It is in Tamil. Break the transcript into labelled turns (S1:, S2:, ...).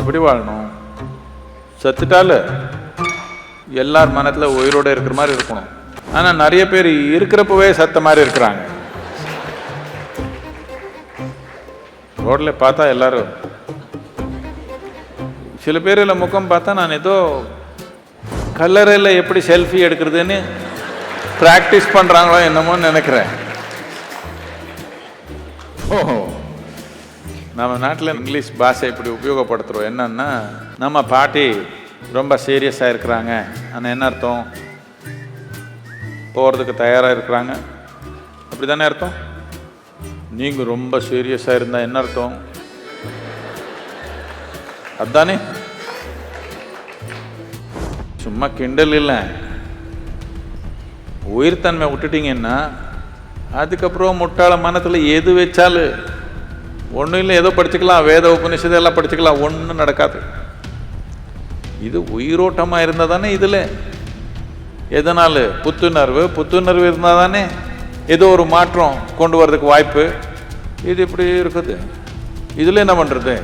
S1: எப்படி வாழணும்? செத்துட்டால எல்லார் மனத்தில் உயிரோட இருக்கிற மாதிரி இருக்கணும். ஆனால் நிறைய பேர் இருக்கிறப்பவே சத்த மாதிரி இருக்கிறாங்க. ரோட்ல பார்த்தா எல்லாரும். சில பேரில் முகம் பார்த்தா நான் ஏதோ கல்லறையில் எப்படி செல்ஃபி எடுக்கிறதுன்னு ப்ராக்டிஸ் பண்ணுறாங்களோ என்னமோன்னு நினைக்கிறேன். ஓஹோ. நம்ம நாட்டில் இங்கிலீஷ் பாஷை இப்படி உபயோகப்படுத்துகிறோம் என்னன்னா நம்ம பாட்டி ரொம்ப சீரியஸாக இருக்கிறாங்க. ஆனால் என்ன அர்த்தம்? போகிறதுக்கு தயாராக இருக்கிறாங்க. அப்படி தானே அர்த்தம்? நீங்கள் ரொம்ப சீரியஸாக இருந்தால் என்ன அர்த்தம்? அதுதானே சும்மா கிண்டல் இல்லை. உயிர்த்தன்மை விட்டுட்டீங்கன்னா அதுக்கப்புறம் முட்டாள மனத்தில் எது வச்சாலும் ஒன்றும் இல்லை ஏதோ படிச்சுக்கலாம் வேத உபநிஷத்தை எல்லாம் படிச்சுக்கலாம் ஒன்றும் நடக்காது. இது உயிரோட்டமாக இருந்தால் தானே இதில்? எதனால்? புத்துணர்வு. புத்துணர்வு இருந்தால் தானே ஏதோ ஒரு மாற்றம் கொண்டு வரதுக்கு வாய்ப்பு. இது இப்படி இருக்குது. இதில் என்ன பண்ணுறது